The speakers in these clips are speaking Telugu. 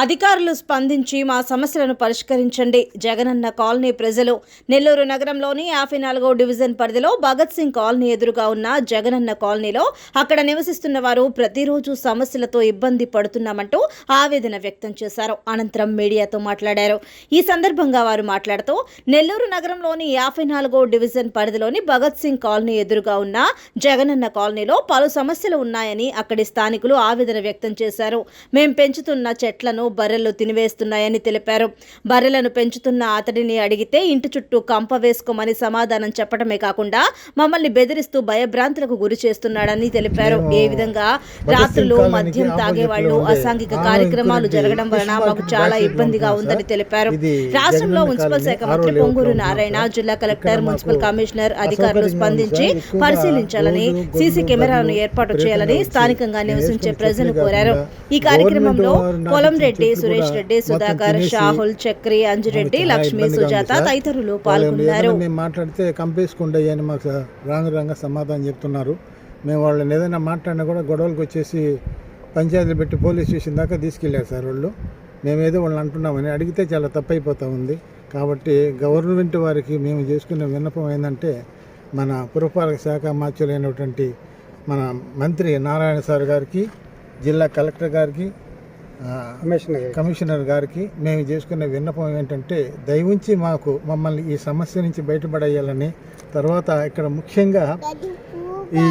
అధికారులు స్పందించి మా సమస్యలను పరిష్కరించండి. జగనన్న కాలనీ ప్రజలు నెల్లూరు నగరంలోని యాభై నాలుగో డివిజన్ పరిధిలో భగత్ సింగ్ కాలనీ ఎదురుగా ఉన్న జగనన్న కాలనీలో అక్కడ నివసిస్తున్న వారు ప్రతిరోజు సమస్యలతో ఇబ్బంది పడుతున్నామంటూ ఆవేదన వ్యక్తం చేశారు. అనంతరం మీడియాతో మాట్లాడారు. ఈ సందర్భంగా వారు మాట్లాడుతూ నెల్లూరు నగరంలోని యాభై నాలుగో డివిజన్ పరిధిలోని భగత్ సింగ్ కాలనీ ఎదురుగా ఉన్న జగనన్న కాలనీలో పలు సమస్యలు ఉన్నాయని అక్కడి స్థానికులు ఆవేదన వ్యక్తం చేశారు. మేం పెంచుతున్న చెట్లను బర్రెలు తినివేస్తున్నాయని తెలిపారు. బర్రెలను పెంచుతున్న అతడిని అడిగితే ఇంటి చుట్టూ కంప వేసుకోమని సమాధానం చెప్పడమే కాకుండా మమ్మల్ని బెదిరిస్తూ భయభ్రాంతులకు గురి చేస్తున్నాడని తెలిపారు. ఏ విధంగా రాత్రులు మద్యం తాగేవాళ్ళు అసాంఘిక కార్యక్రమాలు జరగడం వలన మాకు చాలా ఇబ్బందిగా ఉందని తెలిపారు. రాష్ట్రంలో మున్సిపల్ శాఖ మంత్రి పొంగూరు నారాయణ జిల్లా కలెక్టర్ మున్సిపల్ కమిషనర్ అధికారులు స్పందించి పరిశీలించాలని సీసీ కెమెరాలను ఏర్పాటు చేయాలని స్థానికంగా నివసించే ప్రజలు కోరారు. ఈ కార్యక్రమంలో పొలంరెడ్డి సురేష్ రెడ్డి సుధాకర్ షాహుల్ చక్రి అంజిరెడ్డి లక్ష్మి సుజాత తదితరులు పాల్గొన్నారు. మేము మాట్లాడితే కంపేసుకుంటాయి అని మాకు రాంగ్ రాంగ్గా సమాధానం చెప్తున్నారు. మేము వాళ్ళని ఏదైనా మాట్లాడినా కూడా గొడవలకు వచ్చేసి పంచాయతీలు పెట్టి పోలీస్ స్టేషన్ దాకా తీసుకెళ్ళారు సార్ వాళ్ళు. మేమేదో వాళ్ళని అంటున్నామని అడిగితే చాలా తప్పైపోతూ ఉంది. కాబట్టి గవర్నమెంట్ వారికి మేము చేసుకునే విన్నపం ఏంటంటే మన పురపాలక శాఖ మార్చులైనటువంటి మన మంత్రి నారాయణ సార్ గారికి జిల్లా కలెక్టర్ గారికి కమిషనర్ గారికి. మేము చేసుకునే విన్నపం ఏంటంటే దయవుంచి మాకు మమ్మల్ని ఈ సమస్య నుంచి బయటపడేయాలని తర్వాత ఇక్కడ ముఖ్యంగా ఈ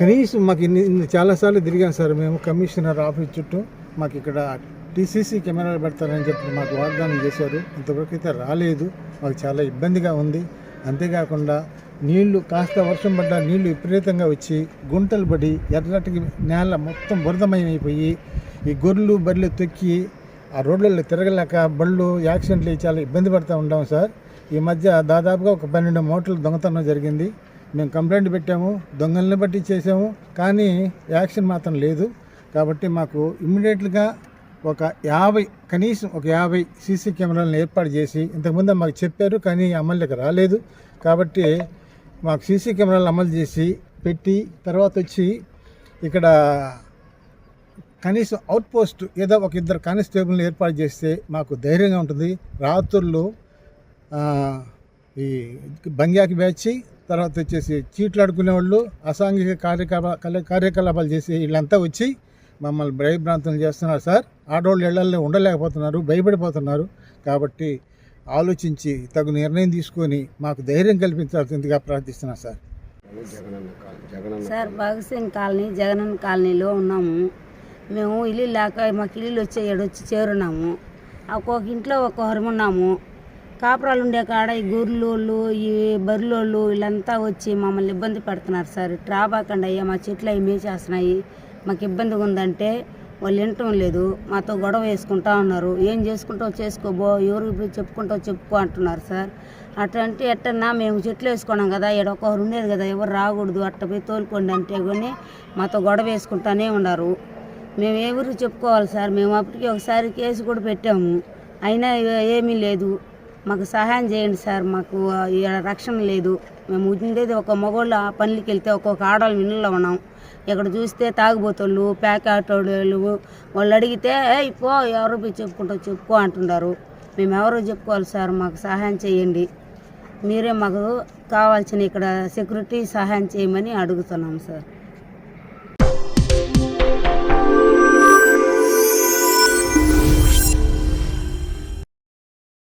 కనీసం మాకు ఇన్ని ఇన్ని చాలాసార్లు తిరిగాం సార్ మేము కమిషనర్ ఆఫీస్ చుట్టూ మాకు ఇక్కడ టీసీసీ కెమెరాలు పెడతారని చెప్పి మాకు వాగ్దానం చేశారు. ఇంతవరకు అయితే రాలేదు మాకు చాలా ఇబ్బందిగా ఉంది. అంతేకాకుండా నీళ్ళు కాస్త వర్షం పడ్డా నీళ్ళు విపరీతంగా వచ్చి గుంటలు పడి ఎర్రటికి నేల మొత్తం బురదమయమైపోయి ఈ గొర్రెలు బర్రెలు తొక్కి ఆ రోడ్లలో తిరగలేక బళ్ళు యాక్సిడెంట్లు చాలా ఇబ్బంది పడుతూ ఉంటాం సార్. ఈ మధ్య దాదాపుగా ఒక పన్నెండు మూటలు దొంగతనం జరిగింది. మేము కంప్లైంట్ పెట్టాము దొంగలను బట్టి చేసాము కానీ యాక్షన్ మాత్రం లేదు. కాబట్టి మాకు ఇమ్మీడియట్గా ఒక యాభై కనీసం ఒక యాభై సీసీ కెమెరాలను ఏర్పాటు చేసి ఇంతకుముందు మాకు చెప్పారు కానీ అమలుకి రాలేదు. కాబట్టి మాకు సీసీ కెమెరాలు అమలు చేసి పెట్టి తర్వాత వచ్చి ఇక్కడ కనీసం అవుట్ పోస్ట్ ఏదో ఒక ఇద్దరు కానిస్టేబుల్ని ఏర్పాటు చేస్తే మాకు ధైర్యంగా ఉంటుంది. రాత్రులు ఆ, ఈ బంగ్యాకి బ్యాచి తర్వాత వచ్చేసి చీట్లు ఆడుకునే వాళ్ళు అసాంఘిక కార్యకలా కల- కార్యకలాపాలు చేసి వీళ్ళంతా వచ్చి మమ్మల్ని భయభ్రాంతం చేస్తున్నారు సార్. ఆడవాళ్ళు ఇళ్ళలో ఉండలేకపోతున్నారు భయపడిపోతున్నారు. కాబట్టి ఆలోచించి తగు నిర్ణయం తీసుకొని మాకు ధైర్యం కల్పించాల్సిందిగా ప్రార్థిస్తున్నాను sir. Sir Bhagat Singh colony Jagananna కాలనీలో ఉన్నాము. మేము ఇల్లు లేక మాకు ఇల్లు వచ్చి వచ్చి చేరున్నాము. ఒక్కొక్క ఇంట్లో ఒక్కొక్కరు ఉన్నాము. కాపురాలు ఉండే కాడ ఈ గొర్రెలోళ్ళు ఈ బర్రెలోళ్ళు వీళ్ళంతా వచ్చి మమ్మల్ని ఇబ్బంది పెడుతున్నారు సార్. ట్రాబాకండి అయ్యా మా చెట్లు అవి మేచేస్తున్నాయి. మాకు ఇబ్బందిగా ఉందంటే వాళ్ళు వినటం లేదు. మాతో గొడవ వేసుకుంటా ఉన్నారు. ఏం చేసుకుంటావు చేసుకోబో ఎవరు ఇప్పుడు చెప్పుకుంటావు చెప్పుకో అంటున్నారు సార్. అట్లాంటి ఎట్టన్నా మేము చెట్లు వేసుకున్నాం కదా ఇక్కడ ఒకరు ఉండేది కదా ఎవరు రాకూడదు అట్ట పోయి తోలుకోండి అంటే కానీ మాతో గొడవ వేసుకుంటానే ఉన్నారు. మేము ఎవరు చెప్పుకోవాలి సార్? మేము అప్పటికి ఒకసారి కేసు కూడా పెట్టాము. అయినా ఏమీ లేదు. మాకు సహాయం చేయండి సార్. మాకు రక్షణ లేదు. మేము ఉండేది ఒక మగోళ్ళు ఆ పనులకి వెళ్తే ఒక్కొక్క ఆడవాళ్ళు ఇళ్ళలో ఉన్నాం. ఇక్కడ చూస్తే తాగుబోతోళ్ళు ప్యాక్ ఆటోళ్ళు వాళ్ళు అడిగితే "ఏయ్, పో ఎవరో పోయి చెప్పుకో అంటున్నారు. మేము ఎవరో చెప్పుకోవాలి సార్? మాకు సహాయం చేయండి. మీరే మాకు కావాల్సిన ఇక్కడ సెక్యూరిటీ సహాయం చేయమని అడుగుతున్నాం సార్.